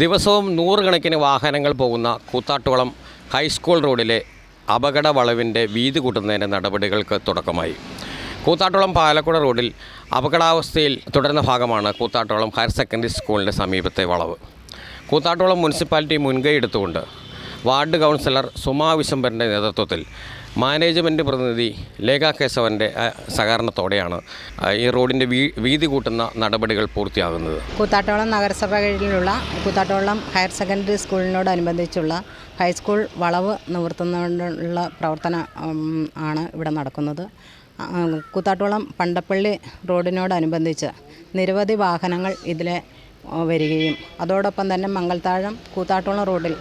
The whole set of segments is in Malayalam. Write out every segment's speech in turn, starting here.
ദിവസവും നൂറുകണക്കിന് വാഹനങ്ങൾ പോകുന്ന കൂത്താട്ടുകുളം ഹൈസ്കൂൾ റോഡിലെ അപകട വളവിന്റെ വീതി കൂട്ടുന്നതിന്റെ നടപടികൾക്ക് തുടക്കമായി. കൂത്താട്ടുളം പാലക്കുട റോഡിൽ അപകടാവസ്ഥയിൽ തുടരുന്ന ഭാഗമാണ് കൂത്താട്ടുളം ഹയർ സെക്കൻഡറി സ്കൂളിന്റെ സമീപത്തെ വളവ്. കൂത്താട്ടുളം മുനിസിപ്പാലിറ്റി മുൻകൈ എടുത്തുകൊണ്ട് വാർഡ് കൗൺസിലർ സുമാ വിശംബരന്റെ നേതൃത്വത്തിൽ മാനേജ്മെന്റ് പ്രതിനിധി ലേഖാ കേശവന്റെ സഹകരണത്തോടെയാണ് ഈ റോഡിന്റെ വീതി കൂട്ടുന്ന നടപടികൾ പൂർത്തിയാകുന്നത്. കൂത്താട്ടോളം നഗരസഭ കീഴിലുള്ള കൂത്താട്ടോളം ഹയർ സെക്കൻഡറി സ്കൂളിനോടനുബന്ധിച്ചുള്ള ഹൈസ്കൂൾ വളവ് നിവർത്തുന്നതിനുള്ള പ്രവർത്തനം ആണ് ഇവിടെ നടക്കുന്നത്. കൂത്താട്ടോളം പണ്ടപ്പള്ളി റോഡിനോടനുബന്ധിച്ച് നിരവധി വാഹനങ്ങൾ ഇതിലെ വരികയും അതോടൊപ്പം തന്നെ മംഗൽത്താഴം കൂത്താട്ടോളം റോഡിൽ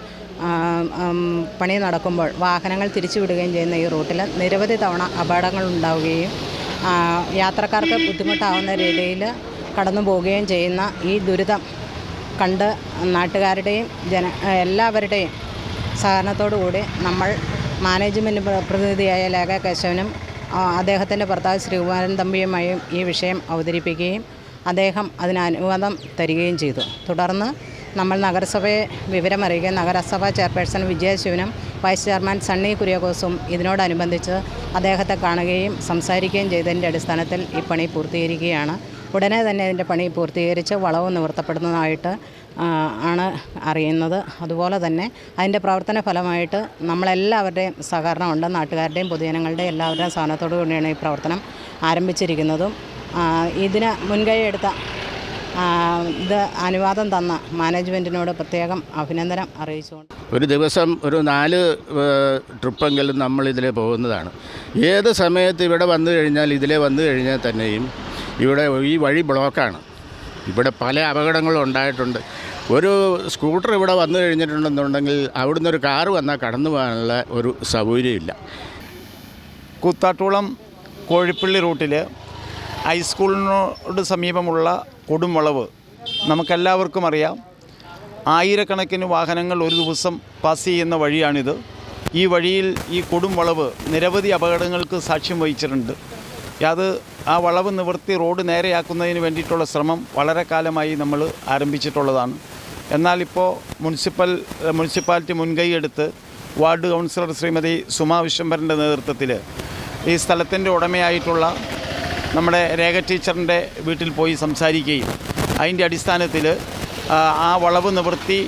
പണി നടക്കുമ്പോൾ വാഹനങ്ങൾ തിരിച്ചുവിടുകയും ചെയ്യുന്ന ഈ റൂട്ടിൽ നിരവധി തവണ അപകടങ്ങൾ ഉണ്ടാവുകയും യാത്രക്കാർക്ക് ബുദ്ധിമുട്ടാവുന്ന രീതിയിൽ കടന്നു പോവുകയും ചെയ്യുന്ന ഈ ദുരിതം കണ്ട് നാട്ടുകാരുടെയും ജന എല്ലാവരുടെയും സഹകരണത്തോടു കൂടി നമ്മൾ മാനേജ്മെന്റ് പ്ര- പ്രതിനിധിയായ ലേഖ കേശവനും അദ്ദേഹത്തിന്റെ ഭർത്താവ് ശ്രീകുമാരൻ തമ്പിയുമായും ഈ വിഷയം അവതരിപ്പിക്കുകയും അദ്ദേഹം അതിന് അനുവാദം തരികയും ചെയ്തു. തുടർന്ന് നമ്മൾ നഗരസഭയെ വിവരമറിയുകയും നഗരസഭാ ചെയർപേഴ്സൺ വിജയശിവനും വൈസ് ചെയർമാൻ സണ്ണി കുര്യാക്കോസും ഇതിനോടനുബന്ധിച്ച് അദ്ദേഹത്തെ കാണുകയും സംസാരിക്കുകയും ചെയ്തതിന്റെ അടിസ്ഥാനത്തിൽ ഈ പണി പൂർത്തീകരിക്കുകയാണ്. ഉടനെ തന്നെ ഇതിന്റെ പണി പൂർത്തീകരിച്ച് വളവ് നിവർത്തപ്പെടുന്നതായിട്ട് ആണ് അറിയുന്നത്. അതുപോലെ തന്നെ അതിന്റെ പ്രവർത്തന ഫലമായിട്ട് നമ്മളെല്ലാവരുടെയും സഹകരണമുണ്ട് നാട്ടുകാരുടെയും പൊതുജനങ്ങളുടെയും എല്ലാവരുടെയും സഹകരണത്തോടു കൂടിയാണ് ഈ പ്രവർത്തനം ആരംഭിച്ചിരിക്കുന്നതും. ഇതിന് മുൻകൈ എടുത്ത ഇത് അനുവാദം തന്ന മാനേജ്മെന്റിനോട് പ്രത്യേകം അഭിനന്ദനം അറിയിച്ചുകൊണ്ട്. ഒരു ദിവസം ഒരു നാല് ട്രിപ്പെങ്കിലും നമ്മൾ ഇതിലെ പോകുന്നതാണ്. ഏത് സമയത്ത് ഇവിടെ വന്നു കഴിഞ്ഞാൽ ഇതിലെ വന്നു കഴിഞ്ഞാൽ തന്നെയും ഇവിടെ ഈ വഴി ബ്ലോക്കാണ്. ഇവിടെ പല അപകടങ്ങളും ഉണ്ടായിട്ടുണ്ട്. ഒരു സ്കൂട്ടർ ഇവിടെ വന്നു കഴിഞ്ഞിട്ടുണ്ടെന്നുണ്ടെങ്കിൽ അവിടുന്ന് ഒരു കാറ് വന്നാൽ കടന്നു പോകാനുള്ള ഒരു സൗകര്യമില്ല. കുത്താട്ടുളം കോഴിപ്പള്ളി റൂട്ടിൽ ഹൈസ്കൂളിനോട് സമീപമുള്ള കൊടുംവളവ് നമുക്കെല്ലാവർക്കും അറിയാം. ആയിരക്കണക്കിന് വാഹനങ്ങൾ ഒരു ദിവസം പാസ് ചെയ്യുന്ന വഴിയാണിത്. ഈ വഴിയിൽ ഈ കൊടുംവളവ് നിരവധി അപകടങ്ങൾക്ക് സാക്ഷ്യം വഹിച്ചിട്ടുണ്ട്. അത് ആ വളവ് നിവർത്തി റോഡ് നേരെയാക്കുന്നതിന് വേണ്ടിയിട്ടുള്ള ശ്രമം വളരെ കാലമായി നമ്മൾ ആരംഭിച്ചിട്ടുള്ളതാണ്. എന്നാൽ ഇപ്പോൾ മുനിസിപ്പൽ മുനിസിപ്പാലിറ്റി മുൻകൈ എടുത്ത് വാർഡ് കൗൺസിലർ ശ്രീമതി സുമാ വിശ്വംഭരന്റെ നേതൃത്വത്തിൽ ഈ സ്ഥലത്തിന്റെ ഉടമയായിട്ടുള്ള നമ്മുടെ രേഖ ടീച്ചറിന്റെ വീട്ടിൽ പോയി സംസാരിക്കുകയും അതിന്റെ അടിസ്ഥാനത്തിൽ ആ, വളവ് നിവൃത്തി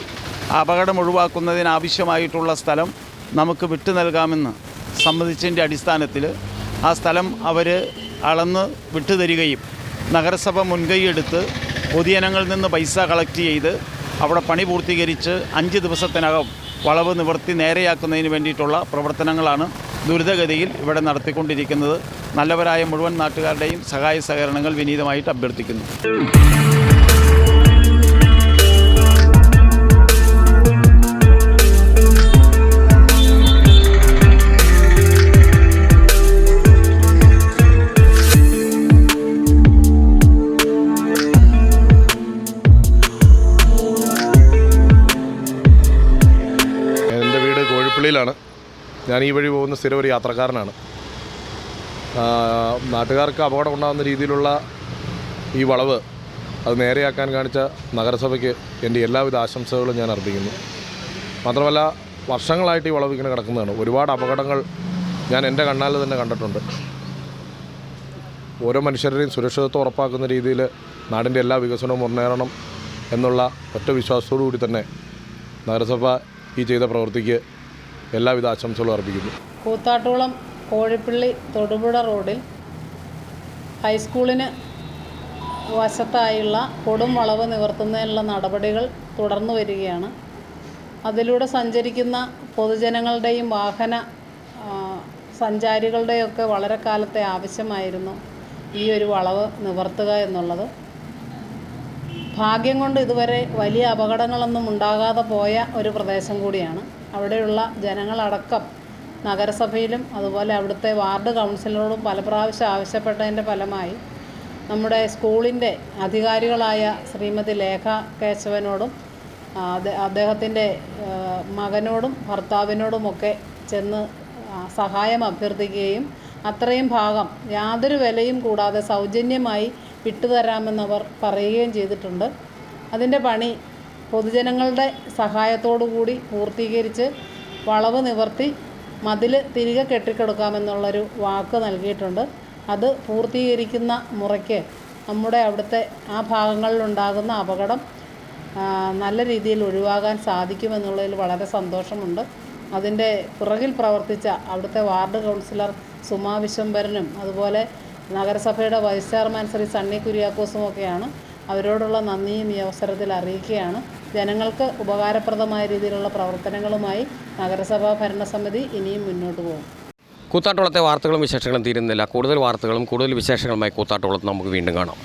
അപകടം ഒഴിവാക്കുന്നതിനാവശ്യമായിട്ടുള്ള സ്ഥലം നമുക്ക് വിട്ടു നൽകാമെന്ന് സമ്മതിച്ചതിന്റെ അടിസ്ഥാനത്തിൽ ആ സ്ഥലം അവർ അളന്ന് വിട്ടുതരികയും നഗരസഭ മുൻകൈയെടുത്ത് പൊതുജനങ്ങളിൽ നിന്ന് പൈസ കളക്ട് ചെയ്ത് അവിടെ പണി പൂർത്തീകരിച്ച് അഞ്ച് ദിവസത്തിനകം വളവ് നിവർത്തി നേരെയാക്കുന്നതിന് വേണ്ടിയിട്ടുള്ള പ്രവർത്തനങ്ങളാണ് ദ്രുതഗതിയിൽ ഇവിടെ നടത്തിക്കൊണ്ടിരിക്കുന്നത് നല്ലവരായ മുഴുവൻ നാട്ടുകാരുടെയും സഹായ സഹകരണങ്ങൾ വിനീതമായിട്ട് അഭ്യർത്ഥിക്കുന്നു. കോഴിപ്പള്ളിയിലാണ്. ഞാൻ ഈ വഴി പോകുന്ന സ്ഥിരം ഒരു യാത്രക്കാരനാണ്. നാട്ടുകാർക്ക് അപകടം ഉണ്ടാകുന്ന രീതിയിലുള്ള ഈ വളവ് അത് നേരെയാക്കാൻ കാണിച്ച നഗരസഭയ്ക്ക് എന്റെ എല്ലാവിധ ആശംസകളും ഞാൻ അർപ്പിക്കുന്നു. മാത്രമല്ല വർഷങ്ങളായിട്ട് ഈ വളവ് ഇങ്ങനെ കിടക്കുന്നതാണ്. ഒരുപാട് അപകടങ്ങൾ ഞാൻ എന്റെ കണ്ണാൽ തന്നെ കണ്ടിട്ടുണ്ട്. ഓരോ മനുഷ്യരുടെയും സുരക്ഷിതത്വം ഉറപ്പാക്കുന്ന രീതിയിൽ നാടിന്റെ എല്ലാ വികസനവും മുന്നേറണം എന്നുള്ള ഒറ്റ വിശ്വാസത്തോടു കൂടി തന്നെ നഗരസഭ ഈ ചെയ്ത പ്രവൃത്തിക്ക് എല്ലാവിധ ആശംസകളും അർപ്പിക്കുന്നു. കൂത്താട്ടുകുളം കോഴിപ്പള്ളി തൊടുപുഴ റോഡിൽ ഹൈസ്കൂളിന് വശത്തായുള്ള കൊടും വളവ് നിവർത്തുന്നതിനുള്ള നടപടികൾ തുടർന്നു വരികയാണ്. അതിലൂടെ സഞ്ചരിക്കുന്ന പൊതുജനങ്ങളുടെയും വാഹന സഞ്ചാരികളുടെയൊക്കെ വളരെ കാലത്തെ ആവശ്യമായിരുന്നു ഈ ഒരു വളവ് നിവർത്തുക എന്നുള്ളത്. ഭാഗ്യം കൊണ്ട് ഇതുവരെ വലിയ അപകടങ്ങളൊന്നും ഉണ്ടാകാതെ പോയ ഒരു പ്രദേശം കൂടിയാണ്. അവിടെയുള്ള ജനങ്ങളടക്കം നഗരസഭയിലും അതുപോലെ അവിടുത്തെ വാർഡ് കൗൺസിലറോടും പല പ്രാവശ്യം ആവശ്യപ്പെട്ടതിന്റെ ഫലമായി നമ്മുടെ സ്കൂളിന്റെ അധികാരികളായ ശ്രീമതി ലേഖ കേശവനോടും അദ്ദേഹത്തിന്റെ മകനോടും ഭർത്താവിനോടുമൊക്കെ ചെന്ന് സഹായം അഭ്യർത്ഥിക്കുകയും അത്രയും ഭാഗം യാതൊരു വിലയും കൂടാതെ സൗജന്യമായി വിട്ടുതരാമെന്നവർ പറയുകയും ചെയ്തിട്ടുണ്ട്. അതിന്റെ പണി പൊതുജനങ്ങളുടെ സഹായത്തോടു കൂടി പൂർത്തീകരിച്ച് വളവ് നിവർത്തി മതിൽ തിരികെ കെട്ടിക്കൊടുക്കാമെന്നുള്ളൊരു വാക്ക് നൽകിയിട്ടുണ്ട്. അത് പൂർത്തീകരിക്കുന്ന മുറയ്ക്ക് നമ്മുടെ അവിടുത്തെ ആ ഭാഗങ്ങളിലുണ്ടാകുന്ന അപകടം നല്ല രീതിയിൽ ഒഴിവാകാൻ സാധിക്കുമെന്നുള്ളതിൽ വളരെ സന്തോഷമുണ്ട്. അതിന്റെ പുറകിൽ പ്രവർത്തിച്ച അവിടുത്തെ വാർഡ് കൗൺസിലർ സുമാ വിശ്വംഭരനും അതുപോലെ നഗരസഭയുടെ വൈസ് ചെയർമാൻ ശ്രീ സണ്ണി കുര്യാക്കോസും ഒക്കെയാണ് അവരോടുള്ള നന്ദിയും ഈ അവസരത്തിൽ അറിയിക്കുകയാണ്. ജനങ്ങൾക്ക് ഉപകാരപ്രദമായ രീതിയിലുള്ള പ്രവർത്തനങ്ങളുമായി നഗരസഭാ ഭരണസമിതി ഇനിയും മുന്നോട്ട് പോകും. കൂത്താട്ടോളത്തെ വാർത്തകളും വിശേഷങ്ങളും തീരുന്നില്ല. കൂടുതൽ വാർത്തകളും കൂടുതൽ വിശേഷങ്ങളുമായി കൂത്താട്ടോളത്ത് നമുക്ക് വീണ്ടും കാണാം.